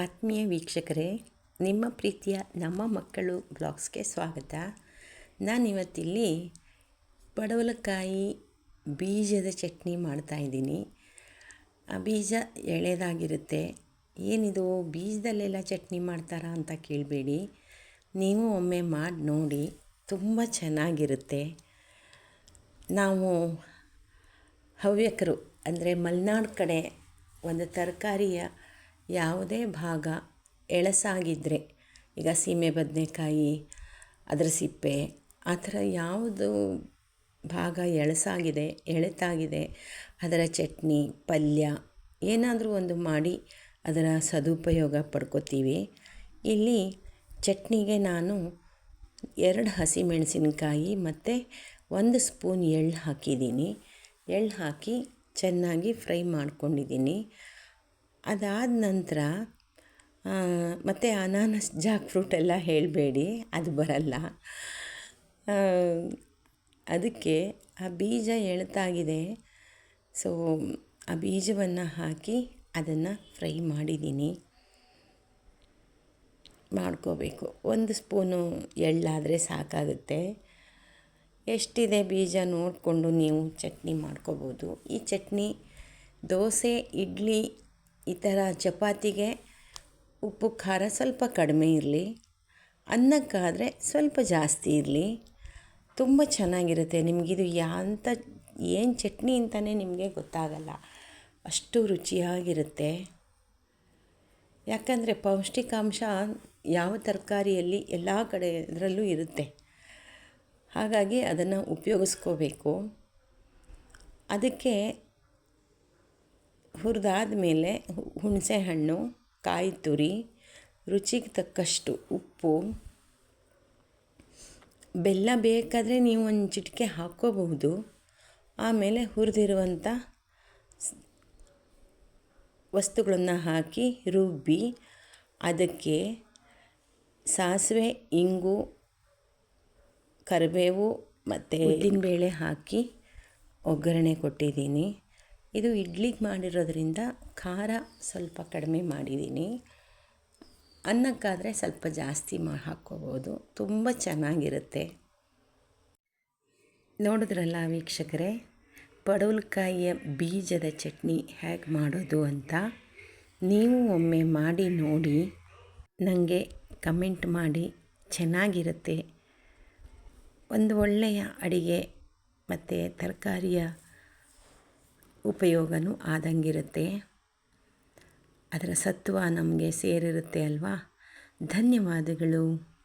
ಆತ್ಮೀಯ ವೀಕ್ಷಕರೇ, ನಿಮ್ಮ ಪ್ರೀತಿಯ ನಮ್ಮ ಮಕ್ಕಳು ಬ್ಲಾಗ್ಸ್ಗೆ ಸ್ವಾಗತ. ನಾನಿವತ್ತಿಲ್ಲಿ ಪಡವಲಕಾಯಿ ಬೀಜದ ಚಟ್ನಿ ಮಾಡ್ತಾಯಿದ್ದೀನಿ ಆ ಬೀಜ ಎಳೆದಾಗಿರುತ್ತೆ. ಏನಿದು, ಬೀಜದಲ್ಲೆಲ್ಲ ಚಟ್ನಿ ಮಾಡ್ತಾರಾ ಅಂತ ಕೇಳಬೇಡಿ. ನೀವು ಒಮ್ಮೆ ಮಾಡಿ ನೋಡಿ, ತುಂಬ ಚೆನ್ನಾಗಿರುತ್ತೆ. ನಾವು ಹವ್ಯಕರು, ಅಂದರೆ ಮಲೆನಾಡು ಕಡೆ ಒಂದು ತರಕಾರಿಯ ಯಾವುದೇ ಭಾಗ ಎಳಸಾಗಿದ್ದರೆ ಈಗ ಸೀಮೆ ಬದನೆಕಾಯಿ, ಅದರ ಸಿಪ್ಪೆ, ಆ ಥರ ಯಾವುದು ಭಾಗ ಎಳಸಾಗಿದೆ, ಎಳೆತಾಗಿದೆ, ಅದರ ಚಟ್ನಿ, ಪಲ್ಯ, ಏನಾದರೂ ಒಂದು ಮಾಡಿ ಅದರ ಸದುಪಯೋಗ ಪಡ್ಕೋತೀವಿ. ಇಲ್ಲಿ ಚಟ್ನಿಗೆ ನಾನು ಎರಡು ಹಸಿಮೆಣಸಿನಕಾಯಿ ಮತ್ತು ಒಂದು ಸ್ಪೂನ್ ಎಳ್ಳು ಹಾಕಿದ್ದೀನಿ. ಎಳ್ಳು ಹಾಕಿ ಚೆನ್ನಾಗಿ ಫ್ರೈ ಮಾಡ್ಕೊಂಡಿದ್ದೀನಿ. ಅದಾದ ನಂತರ ಮತ್ತು ಅನಾನಸ್ ಜಾಕ್ ಫ್ರೂಟ್ ಎಲ್ಲ ಹೇಳಬೇಡಿ, ಅದು ಬರಲ್ಲ. ಅದಕ್ಕೆ ಆ ಬೀಜ ಎಳತಾಗಿದೆ ಸೊ ಆ ಬೀಜವನ್ನು ಹಾಕಿ ಅದನ್ನು ಫ್ರೈ ಮಾಡಿದ್ದೀನಿ. ಮಾಡ್ಕೋಬೇಕು. ಒಂದು ಸ್ಪೂನು ಎಳ್ಳಾದರೆ ಸಾಕಾಗುತ್ತೆ. ಎಷ್ಟಿದೆ ಬೀಜ ನೋಡಿಕೊಂಡು ನೀವು ಚಟ್ನಿ ಮಾಡ್ಕೋಬೋದು. ಈ ಚಟ್ನಿ, ದೋಸೆ, ಇಡ್ಲಿ ಈ ಥರ ಚಪಾತಿಗೆ ಉಪ್ಪು ಖಾರ ಸ್ವಲ್ಪ ಕಡಿಮೆ ಇರಲಿ, ಅನ್ನಕ್ಕಾದರೆ ಸ್ವಲ್ಪ ಜಾಸ್ತಿ ಇರಲಿ, ತುಂಬ ಚೆನ್ನಾಗಿರುತ್ತೆ. ನಿಮಗಿದು ಯಾಂತ ಏನು ಚಟ್ನಿ ಅಂತಲೇ ನಿಮಗೆ ಗೊತ್ತಾಗಲ್ಲ. ಅಷ್ಟು ರುಚಿಯಾಗಿರುತ್ತೆ. ಯಾಕಂದರೆ ಪೌಷ್ಟಿಕಾಂಶ ಯಾವ ತರಕಾರಿಯಲ್ಲಿ ಎಲ್ಲ ಕಡೆ ಇದರಲ್ಲೂ ಇರುತ್ತೆ. ಹಾಗಾಗಿ ಅದನ್ನು ಉಪಯೋಗಿಸ್ಕೋಬೇಕು. ಅದಕ್ಕೆ ಹುರಿದಾದ ಮೇಲೆ ಹುಣಸೆ ಹಣ್ಣು ಕಾಯಿ ತುರಿ ರುಚಿಗೆ ತಕ್ಕಷ್ಟು ಉಪ್ಪು. ಬೆಲ್ಲ ಬೇಕಾದರೆ ನೀವು ಒಂದು ಚಿಟಿಕೆ ಹಾಕ್ಕೋಬಹುದು. ಆಮೇಲೆ ಹುರಿದಿರುವಂಥ ವಸ್ತುಗಳನ್ನು ಹಾಕಿ ರುಬ್ಬಿ ಅದಕ್ಕೆ ಸಾಸಿವೆ ಇಂಗು ಕರಿಬೇವು ಮತ್ತು ಉದ್ದಿನಬೇಳೆ ಹಾಕಿ ಒಗ್ಗರಣೆ ಕೊಟ್ಟಿದ್ದೀನಿ. ಇದು ಇಡ್ಲಿಗೆ ಮಾಡಿರೋದ್ರಿಂದ ಖಾರ ಸ್ವಲ್ಪ ಕಡಿಮೆ ಮಾಡಿದ್ದೀನಿ. ಅನ್ನಕ್ಕಾದರೆ ಸ್ವಲ್ಪ ಜಾಸ್ತಿ ಮಾ, ಹಾಕ್ಕೋಬೋದು. ತುಂಬ ಚೆನ್ನಾಗಿರುತ್ತೆ. ನೋಡಿದ್ರಲ್ಲ ವೀಕ್ಷಕರೇ, ಪಡವಲಕಾಯಿಯ ಬೀಜದ ಚಟ್ನಿ ಹೇಗೆ ಮಾಡೋದು ಅಂತ ನೀವು ಒಮ್ಮೆ ಮಾಡಿ ನೋಡಿ ನನಗೆ ಕಮೆಂಟ್ ಮಾಡಿ ಚೆನ್ನಾಗಿರುತ್ತೆ. ಒಂದು ಒಳ್ಳೆಯ ಅಡಿಗೆ ಮತ್ತು ತರಕಾರಿಯ ಉಪಯೋಗವೂ ಆದಂಗಿರುತ್ತೆ. ಅದರ ಸತ್ವ ನಮಗೆ ಸೇರಿರುತ್ತೆ ಅಲ್ವಾ? ಧನ್ಯವಾದಗಳು.